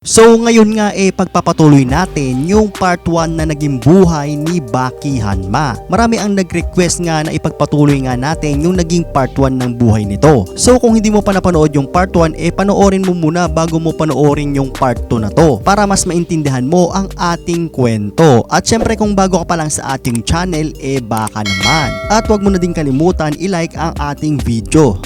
So ngayon nga eh pagpapatuloy natin yung part 1 na naging buhay ni Baki Hanma. Marami ang nag-request nga na ipagpatuloy nga natin yung naging part 1 ng buhay nito. So kung hindi mo pa napanood yung part 1 eh panoorin mo muna bago mo panoorin yung part 2 na to para mas maintindihan mo ang ating kwento. At syempre kung bago ka pa lang sa ating channel eh baka naman. At wag mo na din kalimutan i-like ang ating video.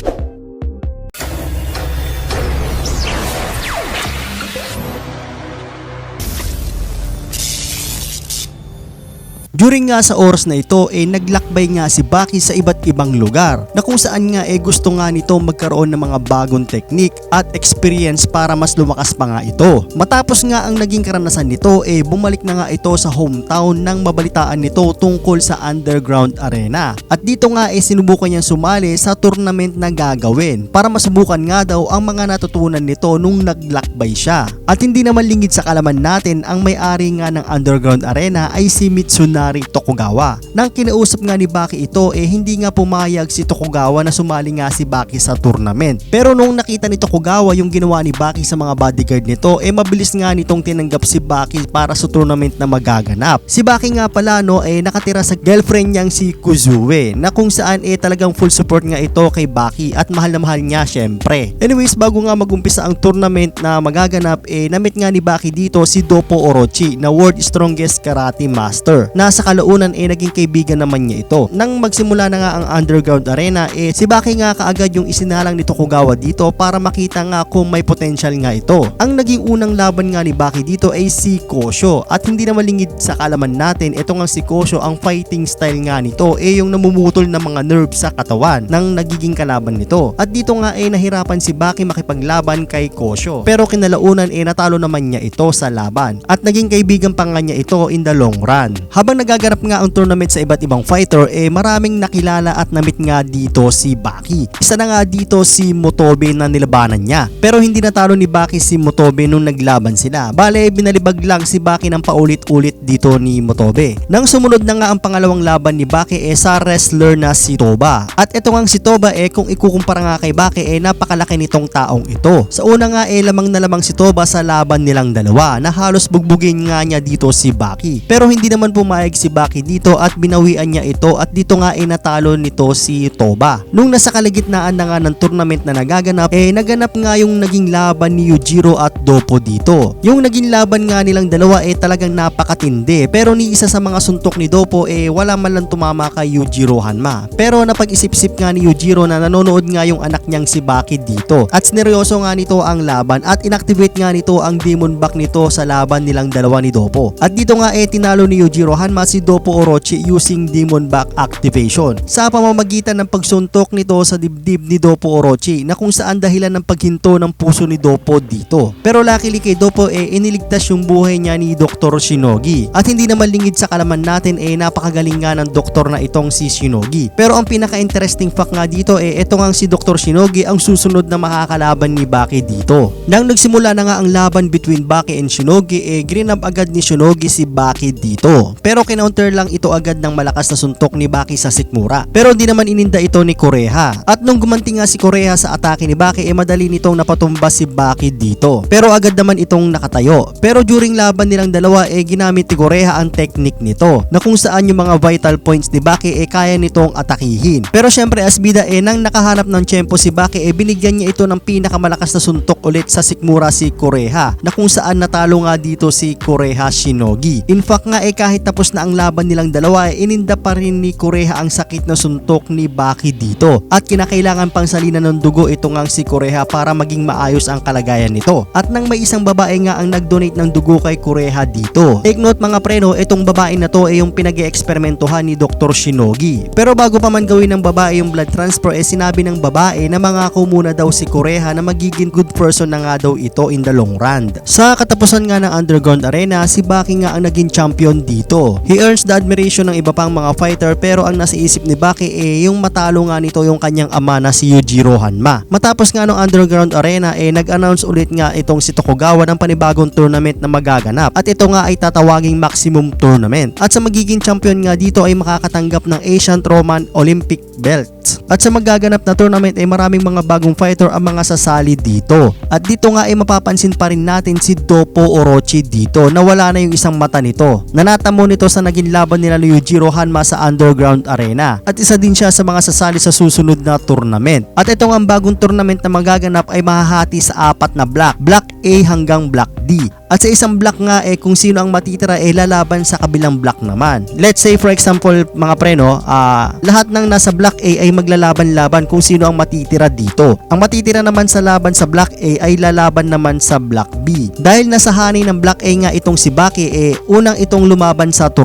During nga sa oras na ito, eh naglakbay nga si Baki sa iba't ibang lugar na kung saan nga eh gusto nga nito magkaroon ng mga bagong teknik at experience para mas lumakas pa nga ito. Matapos nga ang naging karanasan nito, eh bumalik na nga ito sa hometown nang mabalitaan nito tungkol sa underground arena. At dito nga eh sinubukan niyang sumali sa tournament na gagawin para masubukan nga daw ang mga natutunan nito nung naglakbay siya. At hindi naman lingid sa kalaman natin ang may-ari nga ng underground arena ay si Mitsunari Tokugawa. Nang kinausap nga ni Baki ito eh hindi nga pumayag si Tokugawa na sumali nga si Baki sa tournament. Pero nung nakita ni Tokugawa yung ginawa ni Baki sa mga bodyguard nito eh mabilis nga nitong tinanggap si Baki para sa tournament na magaganap. Si Baki nga pala no eh nakatira sa girlfriend niyang si Kuzue na kung saan eh talagang full support nga ito kay Baki at mahal na mahal niya syempre. Anyways bago nga magumpisa ang tournament na magaganap eh namit nga ni Baki dito si Dopo Orochi na World Strongest Karate Master na sa kalaunan eh naging kaibigan naman niya ito. Nang magsimula na nga ang underground arena eh si Baki nga kaagad yung isinalang ni Tokugawa dito para makita nga kung may potential nga ito. Ang naging unang laban nga ni Baki dito ay si Kosho at hindi naman lingid sa kalaman natin ito nga si Kosho ang fighting style nga nito eh yung namumutol ng mga nerves sa katawan ng nagiging kalaban nito. At dito nga eh nahirapan si Baki makipaglaban kay Kosho. Pero kinalaunan eh natalo naman niya ito sa laban at naging kaibigan pa nga niya ito in the long run. Habang nagaganap nga ang tournament sa iba't ibang fighter eh maraming nakilala at namit nga dito si Baki. Isa na nga dito si Motobe na nilabanan niya. Pero hindi natalo ni Baki si Motobe nung naglaban sila. Bale binalibag lang si Baki ng paulit-ulit dito ni Motobe. Nang sumunod na nga ang pangalawang laban ni Baki eh sa wrestler na si Toba. At ito nga si Toba eh kung ikukumpara nga kay Baki eh napakalaki nitong taong ito. Sa una nga eh lamang na lamang si Toba sa laban nilang dalawa na halos bugbugin nga niya dito si Baki. Pero hindi naman pumayag si Baki dito at binawian niya ito at dito nga eh natalo nito si Toba. Nung nasa kalagitnaan na nga ng tournament na nagaganap eh naganap nga yung naging laban ni Yujiro at Dopo dito. Yung naging laban nga nilang dalawa eh talagang napakatindi pero ni isa sa mga suntok ni Dopo eh wala man lang tumama kay Yujiro Hanma. Pero napag-isip-isip nga ni Yujiro na nanonood nga yung anak niyang si Baki dito at sineryoso nga nito ang laban at inactivate nga nito ang demon back nito sa laban nilang dalawa ni Dopo. At dito nga eh tinalo ni Yujiro Hanma si Dopo Orochi using demon back activation sa pamamagitan ng pagsuntok nito sa dibdib ni Dopo Orochi na kung saan dahilan ng paghinto ng puso ni Dopo dito. Pero luckily kay Dopo eh iniligtas yung buhay niya ni Dr. Shinogi at hindi naman lingid sa kalaman natin eh napakagaling nga ng doktor na itong si Shinogi. Pero ang pinaka-interesting fact nga dito eh ito nga si Dr. Shinogi ang susunod na makakalaban ni Baki dito. Nang nagsimula na nga ang laban between Baki and Shinogi eh grinab agad ni Shinogi si Baki dito. Pero kinounter lang ito agad ng malakas na suntok ni Baki sa sikmura. Pero hindi naman ininda ito ni Koreha. At nung gumanti nga si Koreha sa atake ni Baki eh madali nitong napatumba si Baki dito. Pero agad naman itong nakatayo. Pero during laban nilang dalawa eh ginamit ni Koreha ang technique nito na kung saan yung mga vital points ni Baki eh kaya nitong atakihin. Pero syempre as bida eh nang nakahanap ng tiyempo si Baki eh binigyan niya ito ng pinakamalakas na suntok ulit sa sikmura si Koreha na kung saan natalo nga dito si Koreha Shinogi. In fact nga eh kahit tapos na ang laban nilang dalawa eh ininda pa rin ni Koreha ang sakit na suntok ni Baki dito at kinakailangan pang salina ng dugo ito nga si Koreha para maging maayos ang kalagayan nito. At nang may isang babae nga ang nag-donate ng dugo kay Koreha dito. Take note mga preno, itong babae na to ay yung pinag-eeksperimentohan ni Dr. Shinogi. Pero bago pa man gawin ng babae yung blood transfer eh sinabi ng babae na mangako muna daw si Koreha na magiging good person na nga daw ito in the long run. Sa katapusan nga ng underground arena, si Baki nga ang naging champion dito. He earns the admiration ng iba pang mga fighter pero ang nasa isip ni Baki eh yung matalo nga nito yung kanyang ama na si Yujiro Hanma. Matapos nga ng Underground Arena eh nag-announce ulit nga itong si Tokugawa ng panibagong tournament na magaganap at ito nga ay tatawaging maximum tournament. At sa magiging champion nga dito ay makakatanggap ng Asian Roman Olympic belt. At sa magaganap na tournament ay maraming mga bagong fighter ang mga sasali dito. At dito nga ay mapapansin pa rin natin si Dopo Orochi dito na wala na yung isang mata nito. Nanatamo nito sa naging laban nila ni Yujiro Hanma sa Underground Arena. At isa din siya sa mga sasali sa susunod na tournament. At ito ang bagong tournament na magaganap ay mahahati sa apat na block. Block A hanggang Block D. At sa isang block nga eh kung sino ang matitira eh lalaban sa kabilang block naman. Let's say for example mga preno, ah, lahat ng nasa block A ay maglalaban-laban kung sino ang matitira dito. Ang matitira naman sa laban sa block A ay lalaban naman sa block B. Dahil nasa hanay ng block A nga itong si Baki eh unang itong lumaban sa tournament.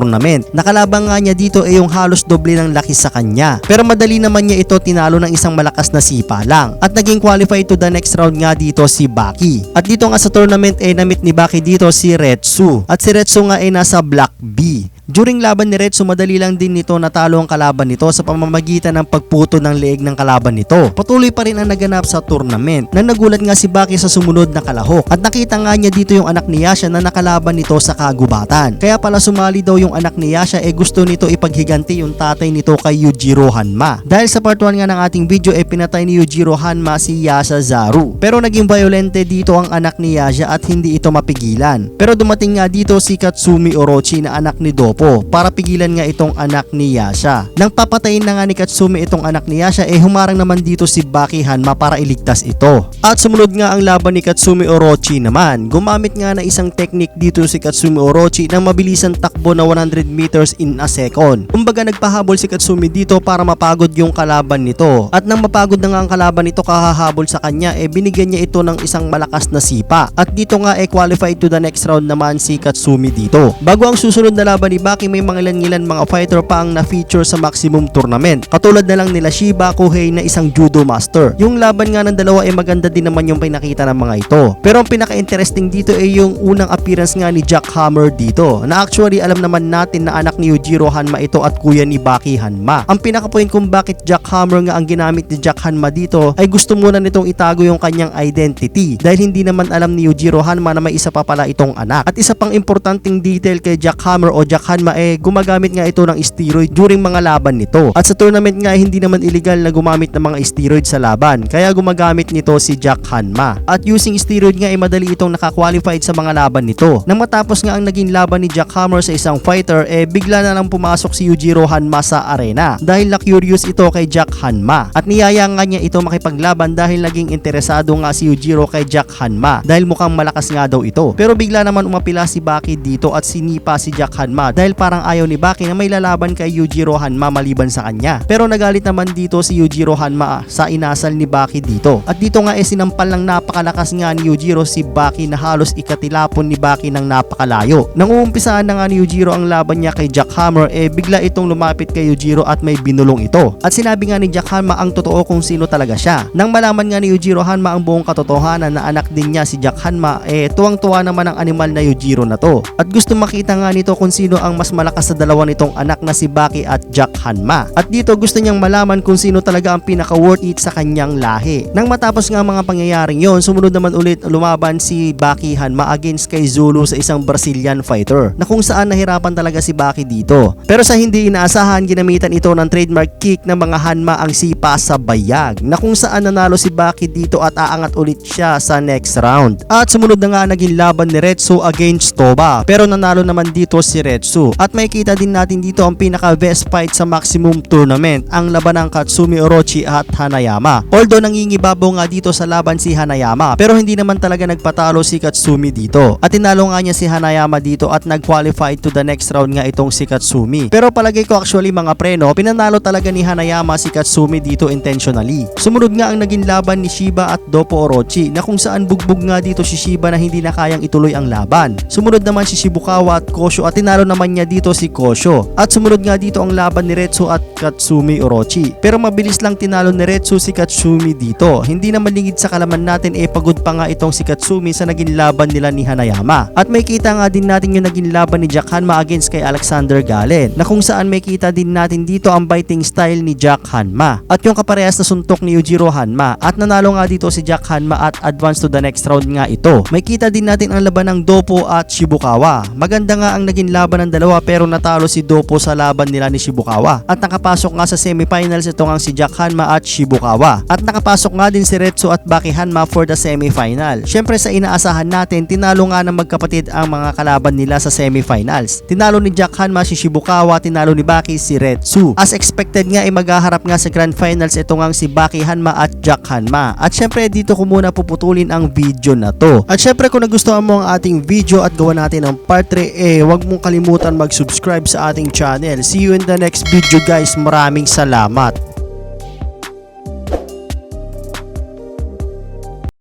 Nakalaban nga niya dito eh yung halos doble ng laki sa kanya. Pero madali naman niya ito tinalo ng isang malakas na sipa lang. At naging qualified to the next round nga dito si Baki. At dito nga sa tournament eh namit ni Baki dito si Retsu. At si Retsu nga ay nasa block B. During laban ni Retsu, madali lang din nito natalo ang kalaban nito sa pamamagitan ng pagputo ng leeg ng kalaban nito. Patuloy pa rin ang naganap sa tournament na nagulat nga si Baki sa sumunod na kalahok at nakita nga niya dito yung anak ni Yasha na nakalaban nito sa kagubatan. Kaya pala sumali daw yung anak ni Yasha eh gusto nito ipaghiganti yung tatay nito kay Yujiro Hanma. Dahil sa part 1 nga ng ating video eh pinatay ni Yujiro Hanma si Yasha Zaru. Pero naging violente dito ang anak ni Yasha at hindi ito mapigilan. Pero dumating nga dito si Katsumi Orochi na anak ni Dopo para pigilan nga itong anak ni Yasha. Nang papatayin na nga ni Katsumi itong anak ni Yasha eh humarang naman dito si Baki Hanma para iligtas ito. At sumunod nga ang laban ni Katsumi Orochi naman. Gumamit nga na isang technique dito si Katsumi Orochi ng mabilisang takbo na 100 meters in a second. Kumbaga nagpahabol si Katsumi dito para mapagod yung kalaban nito. At nang mapagod na nga ang kalaban nito kakahabol sa kanya eh binigyan niya ito ng isang malakas na sipa. At dito nga eh qualified to the next round naman si Katsumi dito. Bago ang susunod na laban ni Baki may mga ilan-ilan mga fighter pa ang na-feature sa maximum tournament. Katulad na lang nila Shiba Kohei na isang judo master. Yung laban nga ng dalawa ay maganda din naman yung pinakita ng mga ito. Pero ang pinaka-interesting dito ay yung unang appearance nga ni Jack Hammer dito na actually alam naman natin na anak ni Yujiro Hanma ito at kuya ni Baki Hanma. Ang pinaka-point kung bakit Jack Hammer nga ang ginamit ni Jack Hanma dito ay gusto muna nitong itago yung kanyang identity dahil hindi naman alam ni Yujiro Hanma na may isa pa pala itong anak. At isa pang importanteng detail kay Jack Hammer o Jack Hanma eh gumagamit nga ito ng steroid during mga laban nito. At sa tournament nga hindi naman illegal na gumamit ng mga steroid sa laban kaya gumagamit nito si Jack Hanma. At using steroid nga ay madali itong nakakwalified sa mga laban nito. Nang matapos nga ang naging laban ni Jack Hammer sa isang fighter eh bigla na lang pumasok si Yujiro Hanma sa arena dahil na curious ito kay Jack Hanma. At niyaya nga niya ito makipaglaban dahil naging interesado nga si Yujiro kay Jack Hanma dahil mukhang malakas nga daw ito. Pero bigla naman umapila si Baki dito at sinipa si Jack Hanma dahil parang ayaw ni Baki na may lalaban kay Yujiro Hanma maliban sa kanya. Pero nagalit naman dito si Yujiro Hanma sa inasal ni Baki dito. At dito nga eh sinampal ng napakalakas nga ni Yujiro si Baki na halos ikatilapon ni Baki ng napakalayo. Nang uumpisaan na nga ni Yujiro ang laban niya kay Jack Hammer eh bigla itong lumapit kay Yujiro at may binulong ito. At sinabi nga ni Jack Hanma ang totoo kung sino talaga siya. Nang malaman nga ni Yujiro Hanma ang buong katotohanan na anak din niya si Jack Hanma eh tuwang-tuwa naman ang animal na Yujiro na to. At gusto makita nga nito kung sino ang mas malakas sa dalawa nitong anak na si Baki at Jack Hanma. At dito gusto niyang malaman kung sino talaga ang pinaka worth it sa kanyang lahi. Nang matapos nga ang mga pangyayaring yon, sumunod naman ulit lumaban si Baki Hanma against kay Zulu sa isang Brazilian fighter na kung saan nahirapan talaga si Baki dito. Pero sa hindi inaasahan, ginamitan ito ng trademark kick ng mga Hanma ang sipa sa bayag na kung saan nanalo si Baki dito at aangat ulit siya sa next round. At sumunod na nga naging laban ni Retsu against Toba pero nanalo naman dito si Retsu. At may kita din natin dito ang pinaka best fight sa maximum tournament ang laban ng Katsumi Orochi at Hanayama. Although nangingibabaw nga dito sa laban si Hanayama pero hindi naman talaga nagpatalo si Katsumi dito. At tinalo nga niya si Hanayama dito at nag-qualify to the next round nga itong si Katsumi. Pero palagay ko actually mga preno, pinanalo talaga ni Hanayama si Katsumi dito intentionally. Sumunod nga ang naging laban ni Shiba at Dopo Orochi na kung saan bugbog nga dito si Shiba na hindi na kayang ituloy ang laban. Sumunod naman si Shibukawa at Kosho at tinalo naman kanya dito si Kosho. At sumunod nga dito ang laban ni Retsu at Katsumi Orochi. Pero mabilis lang tinalo ni Retsu si Katsumi dito. Hindi naman lingid sa kalaman natin eh pagod pa nga itong si Katsumi sa naging laban nila ni Hanayama. At may kita nga din natin yung naging laban ni Jack Hanma against kay Alexander Galen na kung saan may kita din natin dito ang fighting style ni Jack Hanma at yung kaparehas na suntok ni Yujiro Hanma at nanalo nga dito si Jack Hanma at advance to the next round nga ito. May kita din natin ang laban ng Dopo at Shibukawa. Maganda nga ang naging laban ng dalawa pero natalo si Dopo sa laban nila ni Shibukawa at nakapasok nga sa semifinals ito nga si Jack Hanma at Shibukawa at nakapasok nga din si Retsu at Baki Hanma for the semifinal. Syempre sa inaasahan natin tinalo nga ng magkapatid ang mga kalaban nila sa semifinals. Tinalo ni Jack Hanma si Shibukawa, tinalo ni Baki si Retsu. As expected nga ay maghaharap nga sa grand finals ito nga si Baki Hanma at Jack Hanma. At syempre dito ko muna puputulin ang video na to. At syempre kung nagustuhan mo ang ating video at gawa natin ang part 3 eh wag mong kalimutan mag-subscribe sa ating channel. See you in the next video guys. Maraming salamat.